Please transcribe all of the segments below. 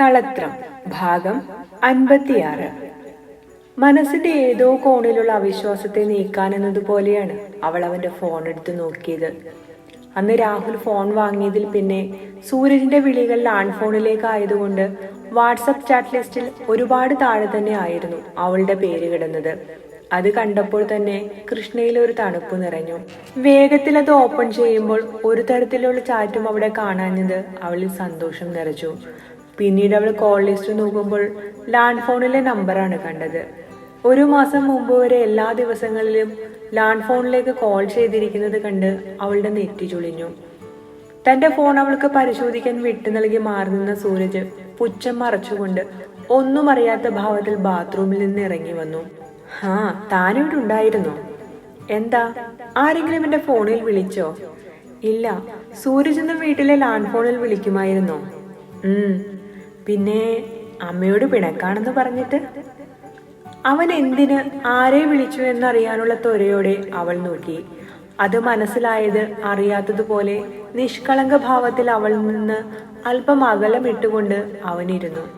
കളത്രം ഭാഗം അൻപത്തിയാറ്. മനസ്സിന്റെ ഏതോ കോണിലുള്ള അവിശ്വാസത്തെ നീക്കാൻ എന്നതുപോലെയാണ് അവൾ അവന്റെ ഫോൺ എടുത്ത് നോക്കിയത്. അന്ന് രാഹുൽ ഫോൺ വാങ്ങിയതിൽ പിന്നെ സൂരജിന്റെ വിളികൾ ലാൻഡ് ഫോണിലേക്ക് ആയതുകൊണ്ട് വാട്സപ്പ് ചാറ്റ് ലിസ്റ്റിൽ ഒരുപാട് താഴെ തന്നെ ആയിരുന്നു അവളുടെ പേര് കിടന്നത്. അത് കണ്ടപ്പോൾ തന്നെ കൃഷ്ണയിൽ ഒരു തണുപ്പ് നിറഞ്ഞു. വേഗത്തിൽ അത് ഓപ്പൺ ചെയ്യുമ്പോൾ ഒരു തരത്തിലുള്ള ചാറ്റും അവിടെ കാണാഞ്ഞത് അവളിൽ സന്തോഷം നിറച്ചു. പിന്നീട് അവൾ കോൾ ലിസ്റ്റ് നോക്കുമ്പോൾ ലാൻഡ് ഫോണിലെ നമ്പറാണ് കണ്ടത്. ഒരു മാസം മുമ്പ് വരെ എല്ലാ ദിവസങ്ങളിലും ലാൻഡ് ഫോണിലേക്ക് കോൾ ചെയ്തിരിക്കുന്നത് കണ്ട് അവളുടെ നെറ്റി ചുളിഞ്ഞു. തന്റെ ഫോൺ അവൾക്ക് പരിശോധിക്കാൻ വിട്ടു നൽകി മാറുന്ന സൂരജ് പുച്ഛം മറച്ചുകൊണ്ട് ഒന്നും അറിയാത്ത ഭാവത്തിൽ ബാത്റൂമിൽ നിന്ന് ഇറങ്ങി വന്നു. ഹാ താനിവിടെ ഉണ്ടായിരുന്നോ? എന്താ? ആരെങ്കിലും എന്റെ ഫോണിൽ വിളിച്ചോ? ഇല്ല സൂരജ് എന്ന വീട്ടിലെ ലാൻഡ് ഫോണിൽ വിളിക്കുമായിരുന്നോ? ഉം പിന്നെ അമ്മയോട് പിണക്കാണെന്ന് പറഞ്ഞിട്ട്? അവൻ എന്തിന് ആരെ വിളിച്ചു എന്നറിയാനുള്ള ത്വരയോടെ അവൾ നോക്കി. അത് മനസ്സിലായത് അറിയാത്തതുപോലെ നിഷ്കളങ്ക ഭാവത്തിൽ അവൾ നിന്ന് അല്പം അകലം ഇട്ടുകൊണ്ട് അവനിരുന്നു.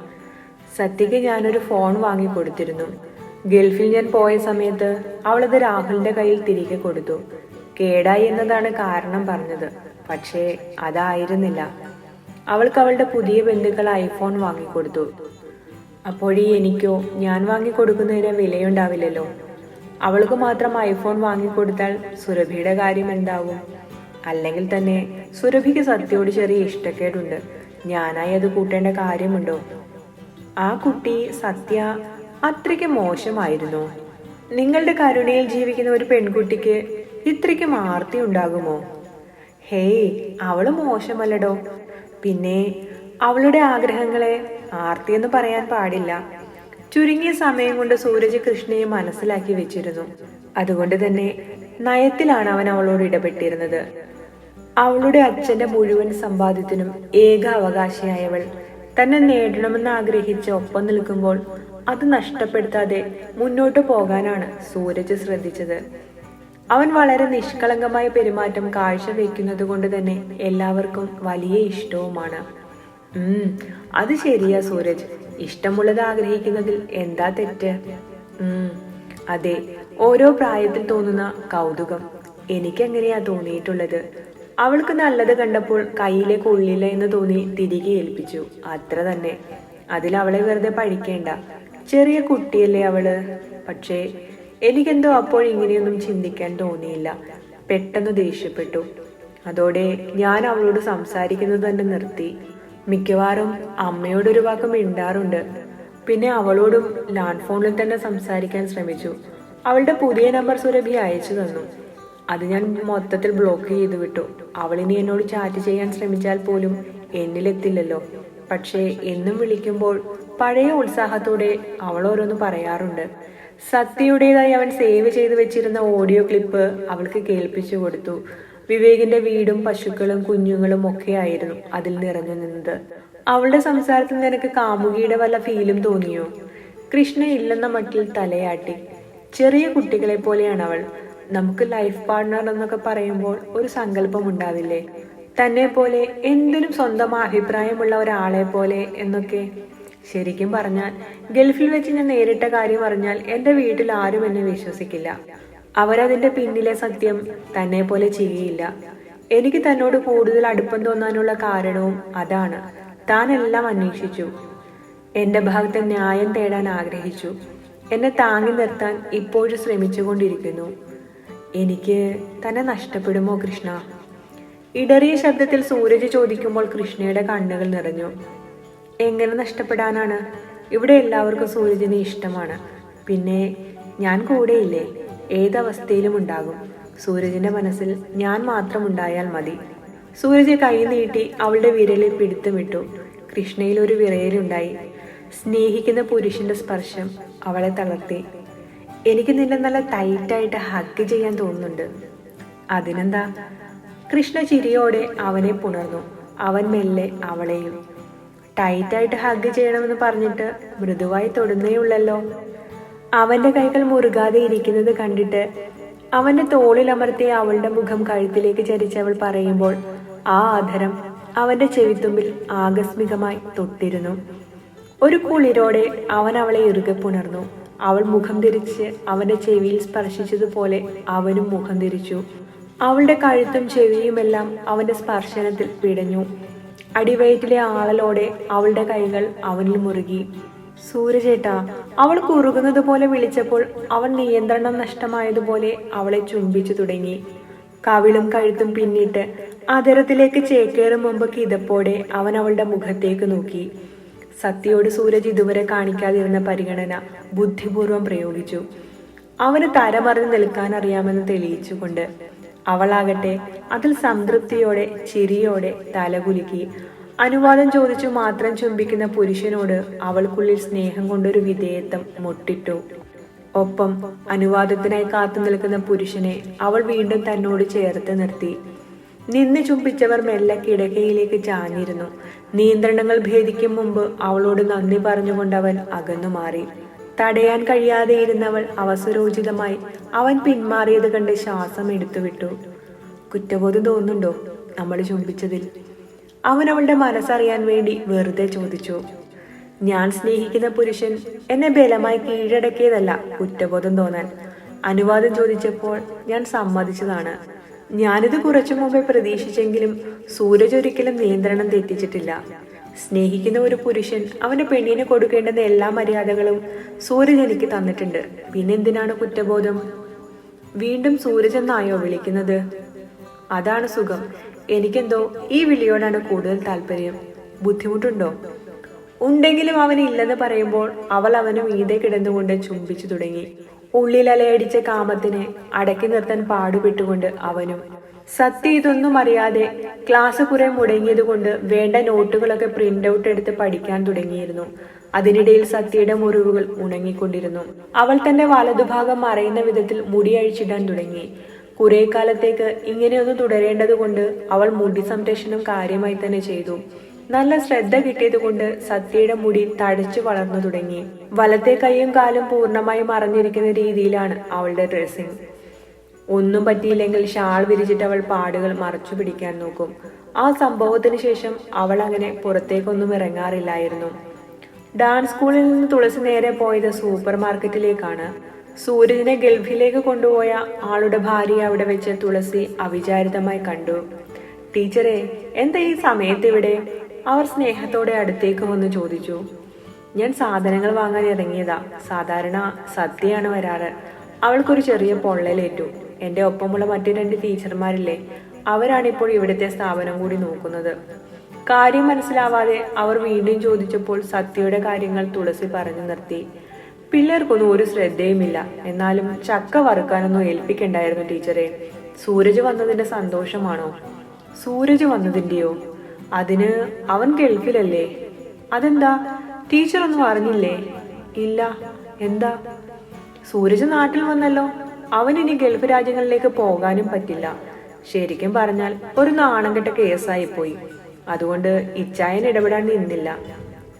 സത്യക്ക് ഞാനൊരു ഫോൺ വാങ്ങിക്കൊടുത്തിരുന്നു. ഗൾഫിൽ ഞാൻ പോയ സമയത്ത് അവളത് രാഹുലിന്റെ കയ്യിൽ തിരികെ കൊടുത്തു. കേടായി എന്നതാണ് കാരണം പറഞ്ഞത്. പക്ഷേ അതായിരുന്നില്ല. അവൾക്ക് അവളുടെ പുതിയ ബന്ധുക്കൾ ഐഫോൺ വാങ്ങിക്കൊടുത്തു. അപ്പോഴീ എനിക്കോ ഞാൻ വാങ്ങിക്കൊടുക്കുന്നതിന് വിലയുണ്ടാവില്ലല്ലോ. അവൾക്ക് മാത്രം ഐഫോൺ വാങ്ങിക്കൊടുത്താൽ സുരഭിയുടെ കാര്യം എന്താവും? അല്ലെങ്കിൽ തന്നെ സുരഭിക്ക് സത്യയോട് ചെറിയ ഇഷ്ടക്കേടുണ്ട്. ഞാനായി അത് കൂട്ടേണ്ട കാര്യമുണ്ടോ? ആ കുട്ടി സത്യ അത്രയ്ക്ക് മോശമായിരുന്നു? നിങ്ങളുടെ കരുണയിൽ ജീവിക്കുന്ന ഒരു പെൺകുട്ടിക്ക് ഇത്രയ്ക്കും ആർത്തി ഉണ്ടാകുമോ? ഹേയ് അവൾ മോശമല്ലടോ. പിന്നെ അവളുടെ ആഗ്രഹങ്ങളെ ആർത്തി എന്ന് പറയാൻ പാടില്ല. ചുരുങ്ങിയ സമയം കൊണ്ട് സൂരജ് കൃഷ്ണയെ മനസ്സിലാക്കി വെച്ചിരുന്നു. അതുകൊണ്ട് തന്നെ നയത്തിലാണ് അവൻ അവളോട് ഇടപെട്ടിരുന്നത്. അവളുടെ അച്ഛന്റെ മുഴുവൻ സമ്പാദ്യത്തിനും ഏക അവകാശിയായവൾ. തന്നെ നേടണമെന്ന് ആഗ്രഹിച്ച് ഒപ്പം നിൽക്കുമ്പോൾ അത് നഷ്ടപ്പെടുത്താതെ മുന്നോട്ട് പോകാനാണ് സൂരജ് ശ്രദ്ധിച്ചത്. അവൻ വളരെ നിഷ്കളങ്കമായ പെരുമാറ്റം കാഴ്ചവെക്കുന്നത് കൊണ്ട് തന്നെ എല്ലാവർക്കും വലിയ ഇഷ്ടവുമാണ്. ഉം അത് ശരിയാ സൂരജ്. ഇഷ്ടമുള്ളത് ആഗ്രഹിക്കുന്നതിൽ എന്താ തെറ്റ്? ഉം അതെ ഓരോ പ്രായത്തിൽ തോന്നുന്ന കൗതുകം എനിക്കങ്ങനെയാ തോന്നിയിട്ടുള്ളത്? അവൾക്ക് നല്ലത് കണ്ടപ്പോൾ കയ്യിലെ കൊള്ളില്ല എന്ന് തോന്നി തിരികെ ഏൽപ്പിച്ചു. അത്ര തന്നെ. അതിൽ അവളെ വെറുതെ പഴിക്കേണ്ട ചെറിയ കുട്ടിയല്ലേ അവൾ. പക്ഷേ എനിക്കെന്തോ അപ്പോൾ ഇങ്ങനെയൊന്നും ചിന്തിക്കാൻ തോന്നിയില്ല. പെട്ടെന്ന് ദേഷ്യപ്പെട്ടു. അതോടെ ഞാൻ അവളോട് സംസാരിക്കുന്നത് തന്നെ നിർത്തി. മിക്കവാറും അമ്മയോടൊരു വാക്ക് മിണ്ടാറുണ്ട്. പിന്നെ അവളോടും ലാൻഡ് ഫോണിൽ തന്നെ സംസാരിക്കാൻ ശ്രമിച്ചു. അവളുടെ പുതിയ നമ്പർ സുരഭി അയച്ചു തന്നു. അത് ഞാൻ മൊത്തത്തിൽ ബ്ലോക്ക് ചെയ്തു വിട്ടു. അവളിനി എന്നോട് ചാറ്റ് ചെയ്യാൻ ശ്രമിച്ചാൽ പോലും എന്നിലെത്തില്ലല്ലോ. പക്ഷേ എന്നും വിളിക്കുമ്പോൾ പഴയ ഉത്സാഹത്തോടെ അവൾ ഓരോന്ന് പറയാറുണ്ട്. സത്യയുടേതായി അവൻ സേവ് ചെയ്തു വെച്ചിരുന്ന ഓഡിയോ ക്ലിപ്പ് അവൾക്ക് കേൾപ്പിച്ചു കൊടുത്തു. വിവേകിന്റെ വീടും പശുക്കളും കുഞ്ഞുങ്ങളും ഒക്കെ ആയിരുന്നു അതിൽ നിറഞ്ഞു നിന്നത്. അവളുടെ സംസാരത്തിൽ നിനക്ക് കാമുകിയുടെ വല്ല ഫീലും തോന്നിയോ? കൃഷ്ണ ഇല്ലെന്ന മട്ടിൽ തലയാട്ടി. ചെറിയ കുട്ടികളെ പോലെയാണ് അവൾ. നമുക്ക് ലൈഫ് പാർട്ണർ എന്നൊക്കെ പറയുമ്പോൾ ഒരു സങ്കല്പം ഉണ്ടാവില്ലേ? തന്നെ പോലെ എന്തിനും സ്വന്തം അഭിപ്രായമുള്ള ഒരാളെ പോലെ എന്നൊക്കെ. ശരിക്കും പറഞ്ഞാൽ ഗൾഫിൽ വെച്ച് ഞാൻ നേരിട്ട കാര്യം അറിഞ്ഞാൽ എന്റെ വീട്ടിൽ ആരും എന്നെ വിശ്വസിക്കില്ല. അവരതിന്റെ പിന്നിലെ സത്യം തന്നെ പോലെ ചെയ്യില്ല എനിക്ക് തന്നോട് കൂടുതൽ അടുപ്പം തോന്നാനുള്ള കാരണവും അതാണ്. താൻ എല്ലാം അന്വേഷിച്ചു. എന്റെ ഭാഗത്ത് ന്യായം തേടാൻ ആഗ്രഹിച്ചു. എന്നെ താങ്ങി നിർത്താൻ ഇപ്പോഴും ശ്രമിച്ചുകൊണ്ടിരിക്കുന്നു. എനിക്ക് തന്നെ നഷ്ടപ്പെടുമോ കൃഷ്ണ? ഇടറിയ ശബ്ദത്തിൽ സൂരജ് ചോദിക്കുമ്പോൾ കൃഷ്ണയുടെ കണ്ണുകൾ നിറഞ്ഞു. എങ്ങനെ നഷ്ടപ്പെടാനാണ്? ഇവിടെ എല്ലാവർക്കും സൂര്യജിനെ ഇഷ്ടമാണ്. പിന്നെ ഞാൻ കൂടെയില്ലേ? ഏതവസ്ഥയിലും ഉണ്ടാകും. സൂരജിന്റെ മനസ്സിൽ ഞാൻ മാത്രം ഉണ്ടായാൽ മതി. സൂരജ് കൈ നീട്ടി അവളുടെ വിരലിൽ പിടുത്തമിട്ടു കൃഷ്ണയിൽ ഒരു വിറയലുണ്ടായി. സ്നേഹിക്കുന്ന പുരുഷന്റെ സ്പർശം അവളെ തളർത്തി. എനിക്ക് നിന്നെ നല്ല ടൈറ്റായിട്ട് ഹഗ് ചെയ്യാൻ തോന്നുന്നുണ്ട്. അതിനെന്താ? കൃഷ്ണ ചിരിയോടെ അവനെ പുണർന്നു. അവൻ മെല്ലെ അവളെയും ടൈറ്റായിട്ട് ഹഗ് ചെയ്യണമെന്ന് പറഞ്ഞിട്ട് മൃദുവായി തൊടുന്നേ ഉള്ളല്ലോ. അവന്റെ കൈകൾ മുറുകാതെ ഇരിക്കുന്നത് കണ്ടിട്ട് അവന്റെ തോളിൽ അമർത്തിയ അവളുടെ മുഖം കഴുത്തിലേക്ക് ചരിച്ചവൾ പറയുമ്പോൾ ആ ആധരം അവന്റെ ചെവിത്തുമ്പിൽ ആകസ്മികമായി തൊട്ടിരുന്നു. ഒരു കുളിരോടെ അവൻ അവളെ ഇറുകെ പുണർന്നു. അവൾ മുഖം തിരിച്ച് അവന്റെ ചെവിയിൽ സ്പർശിച്ചതുപോലെ അവനും മുഖം തിരിച്ചു. അവളുടെ കഴുത്തും ചെവിയുമെല്ലാം അവന്റെ സ്പർശനത്തിൽ പിടഞ്ഞു. അടിവയറ്റിലെ ആളലോടെ അവളുടെ കൈകൾ അവനിൽ മുറുകി. സൂര്യചേട്ടാ അവൾ കുറുകുന്നത് പോലെ വിളിച്ചപ്പോൾ അവൻ നിയന്ത്രണം നഷ്ടമായതുപോലെ അവളെ ചുംബിച്ചു തുടങ്ങി. കവിളും കഴുത്തും പിന്നിട്ട് അതരത്തിലേക്ക് ചേക്കേറും മുമ്പ് കിതപ്പോടെ അവൻ അവളുടെ മുഖത്തേക്ക് നോക്കി. സത്യയോട് സൂരജ് ഇതുവരെ കാണിക്കാതിരുന്ന പരിഗണന ബുദ്ധിപൂർവം പ്രയോഗിച്ചു. അവന് തരമറിഞ്ഞ് നിൽക്കാൻ അറിയാമെന്ന് തെളിയിച്ചുകൊണ്ട് അവളാകട്ടെ. അതിൽ സംതൃപ്തിയോടെ ചിരിയോടെ തലകുലുക്കി. അനുവാദം ചോദിച്ചു മാത്രം ചുംബിക്കുന്ന പുരുഷനോട് അവൾക്കുള്ളിൽ സ്നേഹം കൊണ്ടൊരു വിധേയത്വം മുട്ടിട്ടു. ഒപ്പം അനുവാദത്തിനായി കാത്തു നിൽക്കുന്ന പുരുഷനെ അവൾ വീണ്ടും തന്നോട് ചേർത്ത് നിർത്തി. നിന്ന് ചുംബിച്ചവർ മെല്ലെ കിടക്കയിലേക്ക് ചാഞ്ഞിരുന്നു. നിയന്ത്രണങ്ങൾ ഭേദിക്കും മുമ്പ് അവളോട് നന്ദി പറഞ്ഞുകൊണ്ട് അവൻ അകന്നു മാറി തടയാൻ കഴിയാതെ ഇരുന്നവൾ അവസരോചിതമായി അവൻ പിന്മാറിയത് കണ്ട് ശ്വാസം എടുത്തുവിട്ടു. കുറ്റബോധം തോന്നുന്നുണ്ടോ? നമ്മൾ ചുംബിച്ചതിൽ. അവൻ അവളുടെ മനസ്സറിയാൻ വേണ്ടി വെറുതെ ചോദിച്ചു. ഞാൻ സ്നേഹിക്കുന്ന പുരുഷൻ എന്നെ ബലമായി കീഴടക്കിയതല്ല കുറ്റബോധം തോന്നാൻ. അനുവാദം ചോദിച്ചപ്പോൾ ഞാൻ സമ്മതിച്ചതാണ്. ഞാനിത് കുറച്ചു മുമ്പേ പ്രതീക്ഷിച്ചെങ്കിലും സൂരജ് ഒരിക്കലും നിയന്ത്രണം തെറ്റിച്ചിട്ടില്ല. സ്നേഹിക്കുന്ന ഒരു പുരുഷൻ അവന്റെ പെണ്ണിന് കൊടുക്കേണ്ടുന്ന എല്ലാ മര്യാദകളും സൂരജ് എനിക്ക് തന്നിട്ടുണ്ട്. പിന്നെന്തിനാണ് കുറ്റബോധം? വീണ്ടും സൂരജ് എന്നായോ വിളിക്കുന്നത്? അതാണ് സുഖം. എനിക്കെന്തോ ഈ വിളിയോടാണ് കൂടുതൽ താല്പര്യം. ബുദ്ധിമുട്ടുണ്ടോ? ഉണ്ടെങ്കിലും അവൻ ഇല്ലെന്ന് പറയുമ്പോൾ അവൾ അവന് മീതെ കിടന്നുകൊണ്ട് ചുംബിച്ചു തുടങ്ങി. ഉള്ളിൽ അലയടിച്ച കാമത്തിനെ അടക്കി നിർത്താൻ പാടുപെട്ടുകൊണ്ട് അവനും സത്യ ഇതൊന്നും അറിയാതെ ക്ലാസ് കുറെ മുടങ്ങിയതുകൊണ്ട് വേണ്ട നോട്ടുകളൊക്കെ പ്രിന്റ് ഔട്ട് എടുത്ത് പഠിക്കാൻ തുടങ്ങിയിരുന്നു. അതിനിടയിൽ സത്യയുടെ മുറിവുകൾ ഉണങ്ങിക്കൊണ്ടിരുന്നു. അവൾ തന്റെ വലതുഭാഗം മറയുന്ന വിധത്തിൽ മുടി അഴിച്ചിടാൻ തുടങ്ങി. കുറെ കാലത്തേക്ക് ഇങ്ങനെയൊന്നും തുടരേണ്ടതുകൊണ്ട് അവൾ മുടി സംരക്ഷണം കാര്യമായി തന്നെ ചെയ്തു. നല്ല ശ്രദ്ധ കിട്ടിയതുകൊണ്ട് സത്യയുടെ മുടി തടിച്ചു വളർന്നു തുടങ്ങി. വലത്തെ കൈയും കാലും പൂർണമായി മറഞ്ഞിരിക്കുന്ന രീതിയിലാണ് അവളുടെ ഡ്രസ്സിംഗ് ഒന്നും പറ്റിയില്ലെങ്കിൽ ഷാൾ വിരിച്ചിട്ട് അവൾ പാടുകൾ മറച്ചു പിടിക്കാൻ നോക്കും. ആ സംഭവത്തിന് ശേഷം അവൾ അങ്ങനെ പുറത്തേക്കൊന്നും ഇറങ്ങാറില്ലായിരുന്നു. ഡാൻസ് സ്കൂളിൽ നിന്ന് തുളസി നേരെ പോയത് സൂപ്പർ മാർക്കറ്റിലേക്കാണ്. സൂര്യനെ ഗൾഫിലേക്ക് കൊണ്ടുപോയ ആളുടെ ഭാര്യ അവിടെ വെച്ച് തുളസി അവിചാരിതമായി കണ്ടു. ടീച്ചറെ എന്താ ഈ സമയത്ത് ഇവിടെ? അവർ സ്നേഹത്തോടെ അടുത്തേക്ക് വന്ന് ചോദിച്ചു. ഞാൻ സാധനങ്ങൾ വാങ്ങാൻ ഇറങ്ങിയതാ. സാധാരണ സദ്യയാണ് വരാറ്. അവൾക്കൊരു ചെറിയ പൊള്ളലേറ്റു. എന്റെ ഒപ്പമുള്ള മറ്റു രണ്ട് ടീച്ചർമാരില്ലേ? അവരാണിപ്പോൾ ഇവിടുത്തെ സ്ഥാപനം കൂടി നോക്കുന്നത്. കാര്യം മനസ്സിലാവാതെ അവർ വീണ്ടും ചോദിച്ചപ്പോൾ സത്യയുടെ കാര്യങ്ങൾ തുളസി പറഞ്ഞു നിർത്തി. പിള്ളേർക്കൊന്നും ഒരു ശ്രദ്ധയുമില്ല. എന്നാലും ചക്ക വറുക്കാനൊന്നും ഏൽപ്പിക്കണ്ടായിരുന്നു ടീച്ചറെ. സൂരജ് വന്നതിന്റെ സന്തോഷമാണോ? സൂരജ് വന്നതിന്റെയോ? അതിന് അവൻ ഗൾഫിലല്ലേ? അതെന്താ? ടീച്ചറൊന്നും അറിഞ്ഞില്ലേ? ഇല്ല. എന്താ? സൂരജ് നാട്ടിൽ വന്നല്ലോ. അവൻ ഇനി ഗൾഫ് രാജ്യങ്ങളിലേക്ക് പോകാനും പറ്റില്ല. ശരിക്കും പറഞ്ഞാൽ ഒരു നാണം കെട്ട കേസായി പോയി. അതുകൊണ്ട് ഇച്ചായൻ ഇടപെടാൻ നിന്നില്ല.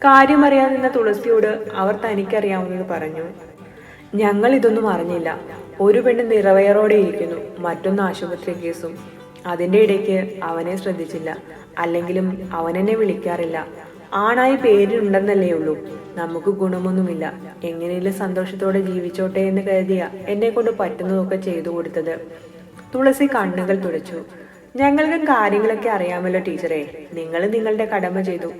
കാര്യം അറിയാൻ നിന്ന തുളസിയോട് അവർ തനിക്കറിയാവുന്നത് പറഞ്ഞു. ഞങ്ങൾ ഇതൊന്നും അറിഞ്ഞില്ല. ഒരു പെണ്ണ് നിറവയറോടെ ഇരിക്കുന്നു. മറ്റൊന്ന് ആശുപത്രി കേസും. അതിന്റെ ഇടയ്ക്ക് അവനെ ശ്രദ്ധിച്ചില്ല. അല്ലെങ്കിലും അവനെന്നെ വിളിക്കാറില്ല. ആണായി പേരുണ്ടെന്നല്ലേ ഉള്ളൂ. നമുക്ക് ഗുണമൊന്നുമില്ല. എങ്ങനെയും സന്തോഷത്തോടെ ജീവിച്ചോട്ടെ എന്ന് കരുതിയ എന്നെ കൊണ്ട് പറ്റുന്നതൊക്കെ ചെയ്തു കൊടുത്തത്. തുളസി കണ്ണുകൾ തുടച്ചു. ഞങ്ങൾക്ക് കാര്യങ്ങളൊക്കെ അറിയാമല്ലോ ടീച്ചറെ. നിങ്ങൾ നിങ്ങളുടെ കടമ ചെയ്തു.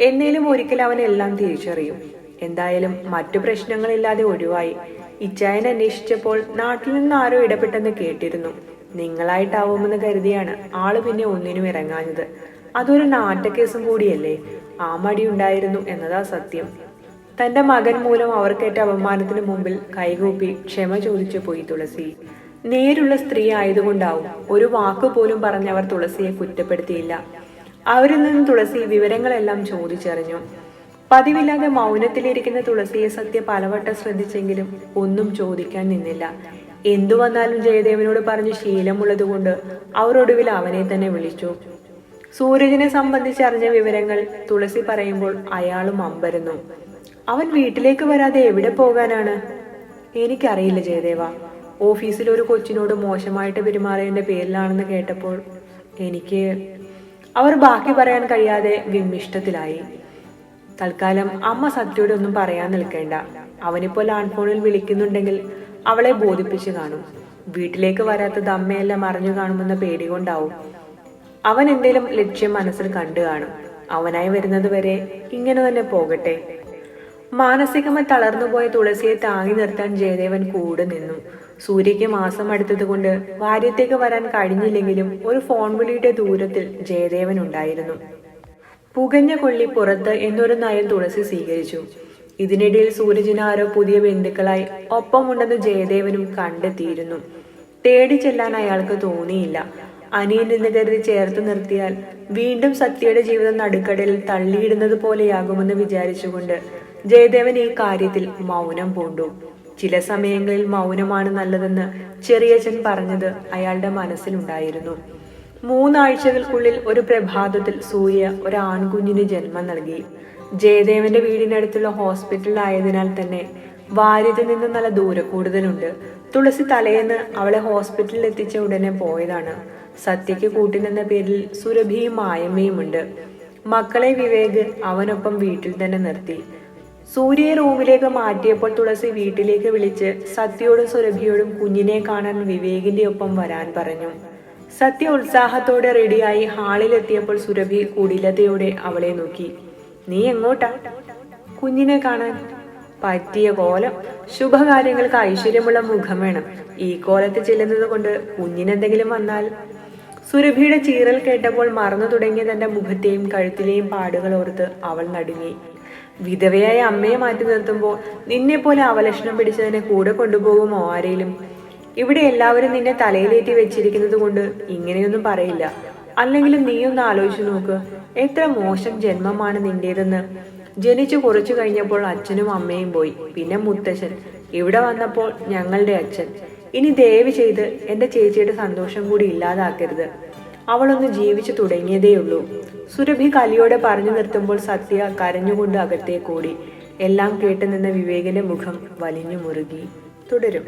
എന്നേലും ഒരിക്കൽ അവൻ എല്ലാം തിരിച്ചറിയും. എന്തായാലും മറ്റു പ്രശ്നങ്ങളില്ലാതെ ഒഴിവായി. ഇച്ചായൻ അന്വേഷിച്ചപ്പോൾ നാട്ടിൽ നിന്ന് ആരോ ഇടപെട്ടെന്ന് കേട്ടിരുന്നു. നിങ്ങളായിട്ടാവുമെന്ന് കരുതിയാണ് ആൾ പിന്നെ ഒന്നിനും ഇറങ്ങാഞ്ഞത്. അതൊരു നാറ്റക്കേസും കൂടിയല്ലേ. ആ മടി ഉണ്ടായിരുന്നു എന്നതാ സത്യം. തന്റെ മകൻ മൂലം അവർക്കേറ്റ അപമാനത്തിന് മുമ്പിൽ കൈകൂപ്പി ക്ഷമ ചോദിച്ചു പോയി തുളസി. നേരുള്ള സ്ത്രീ ആയതുകൊണ്ടാവും ഒരു വാക്ക് പോലും പറഞ്ഞവർ തുളസിയെ കുറ്റപ്പെടുത്തിയില്ല. അവരിൽ നിന്ന് തുളസി വിവരങ്ങളെല്ലാം ചോദിച്ചറിഞ്ഞു. പതിവില്ലാതെ മൗനത്തിലിരിക്കുന്ന തുളസിയെ സത്യ പലവട്ടം ശ്രദ്ധിച്ചെങ്കിലും ഒന്നും ചോദിക്കാൻ നിന്നില്ല. എന്തു വന്നാലും ജയദേവനോട് പറഞ്ഞു ശീലമുള്ളതുകൊണ്ട് അവരൊടുവിൽ അവനെ തന്നെ വിളിച്ചു. സൂരജിനെ സംബന്ധിച്ച് അറിഞ്ഞ വിവരങ്ങൾ തുളസി പറയുമ്പോൾ അയാളും അമ്പരുന്നു. അവൻ വീട്ടിലേക്ക് വരാതെ എവിടെ പോകാനാണ്? എനിക്കറിയില്ല ജയദേവ. ഓഫീസിൽ ഒരു കൊച്ചിനോട് മോശമായിട്ട് പെരുമാറിയതിന്റെ പേരിലാണെന്ന് കേട്ടപ്പോൾ എനിക്ക് അവർ ബാക്കി പറയാൻ കഴിയാതെ വിമ്മിഷ്ടത്തിലായി. തൽക്കാലം അമ്മ സത്യയോട് ഒന്നും പറയാൻ നിൽക്കേണ്ട. അവനിപ്പോൾ ലാൻഡ് ഫോണിൽ വിളിക്കുന്നുണ്ടെങ്കിൽ അവളെ ബോധിപ്പിച്ച് കാണും. വീട്ടിലേക്ക് വരാത്തത് അമ്മയെല്ലാം അറിഞ്ഞു കാണുമെന്ന പേടി കൊണ്ടാവും അവൻ എന്തെങ്കിലും ലക്ഷ്യം മനസ്സിൽ കണ്ടു കാണും. അവനായി വരുന്നത് വരെ ഇങ്ങനെ തന്നെ പോകട്ടെ. മാനസികമായി തളർന്നുപോയ തുളസിയെ താങ്ങി നിർത്താൻ ജയദേവൻ കൂടെ നിന്നു. സൂര്യയ്ക്ക് മാസം അടുത്തതുകൊണ്ട് വാര്യത്തേക്ക് വരാൻ കഴിഞ്ഞില്ലെങ്കിലും ഒരു ഫോൺ വിളിയുടെ ദൂരത്തിൽ ജയദേവൻ ഉണ്ടായിരുന്നു. പുകഞ്ഞ കൊള്ളി പുറത്ത് എന്നൊരു നയം തുളസി സ്വീകരിച്ചു. ഇതിനിടയിൽ സൂരജിന് പുതിയ ബന്ധുക്കളായി ഒപ്പമുണ്ടെന്ന് ജയദേവനും കണ്ടെത്തിയിരുന്നു. തേടി ചെല്ലാൻ അയാൾക്ക് തോന്നിയില്ല. അനിയൻ എന്ന് കരുതി ചേർത്ത് നിർത്തിയാൽ വീണ്ടും സത്യയുടെ ജീവിതം നടുക്കടലിൽ തള്ളിയിടുന്നത് പോലെയാകുമെന്ന് വിചാരിച്ചുകൊണ്ട് ജയദേവൻ ഈ കാര്യത്തിൽ മൗനം പൂണ്ടു. ചില സമയങ്ങളിൽ മൗനമാണ് നല്ലതെന്ന് ചെറിയച്ഛൻ പറഞ്ഞത് അയാളുടെ മനസ്സിലുണ്ടായിരുന്നു. മൂന്നാഴ്ചകൾക്കുള്ളിൽ ഒരു പ്രഭാതത്തിൽ സൂര്യ ഒരു ആൺകുഞ്ഞിന് ജന്മം നൽകി. ജയദേവന്റെ വീടിനടുത്തുള്ള ഹോസ്പിറ്റലിലായതിനാൽ തന്നെ വാര്യത്തിൽ നിന്ന് നല്ല ദൂരെ കൂടുതലുണ്ട് തുളസി തലേന്ന് അവളെ ഹോസ്പിറ്റലിൽ എത്തിച്ച ഉടനെ പോയതാണ്. സത്യയ്ക്ക് കൂട്ടിനെന്ന പേരിൽ സുരഭിയും മായമ്മയും ഉണ്ട്. മക്കളെ വിവേക് അവനൊപ്പം വീട്ടിൽ തന്നെ നിർത്തി. സൂര്യയെ റൂമിലേക്ക് മാറ്റിയപ്പോൾ തുളസി വീട്ടിലേക്ക് വിളിച്ച് സത്യയോടും സുരഭിയോടും കുഞ്ഞിനെ കാണാൻ വിവേകിന്റെ ഒപ്പം വരാൻ പറഞ്ഞു. സത്യ ഉത്സാഹത്തോടെ റെഡിയായി ഹാളിലെത്തിയപ്പോൾ സുരഭി കുടിലതയോടെ അവളെ നോക്കി. നീ എങ്ങോട്ടാ? കുഞ്ഞിനെ കാണാൻ. പറ്റിയ കോലം. ശുഭകാര്യങ്ങൾക്ക് ഐശ്വര്യമുള്ള മുഖം വേണം. ഈ കോലത്ത് ചെല്ലുന്നത് കൊണ്ട് കുഞ്ഞിനെന്തെങ്കിലും വന്നാൽ സുരഭിയുടെ ചീറൽ കേട്ടപ്പോൾ മറന്നു തുടങ്ങിയ തന്റെ മുഖത്തെയും കഴുത്തിലെയും പാടുകൾ ഓർത്ത് അവൾ നടുങ്ങി. വിധവയായ അമ്മയെ മാറ്റി നിർത്തുമ്പോൾ നിന്നെ പോലെ അവലക്ഷണം പിടിച്ചതിനെ കൂടെ കൊണ്ടുപോകുമോ ആരേലും? ഇവിടെ എല്ലാവരും നിന്നെ തലയിലേറ്റി വെച്ചിരിക്കുന്നത് കൊണ്ട് ഇങ്ങനെയൊന്നും പറയില്ല. അല്ലെങ്കിലും ഒന്ന് ആലോചിച്ചു നോക്ക്. എത്ര മോശം ജന്മമാണ് നിന്റേതെന്ന്. ജനിച്ചു കുറച്ചു കഴിഞ്ഞപ്പോൾ അച്ഛനും അമ്മയും പോയി. പിന്നെ മുത്തശ്ശൻ. ഇവിടെ വന്നപ്പോൾ ഞങ്ങളുടെ അച്ഛൻ. ഇനി ദയവ് ചെയ്ത് എന്റെ ചേച്ചിയുടെ സന്തോഷം കൂടി ഇല്ലാതാക്കരുത്. അവളൊന്ന് ജീവിച്ചു തുടങ്ങിയതേയുള്ളൂ സുരഭി കലിയോടെ പറഞ്ഞു നിർത്തുമ്പോൾ സത്യ കരഞ്ഞുകൊണ്ട് അകത്തേക്കൂടി. എല്ലാം കേട്ടുനിന്ന വിവേകിന്റെ മുഖം വലിഞ്ഞു മുറുകി. തുടരും.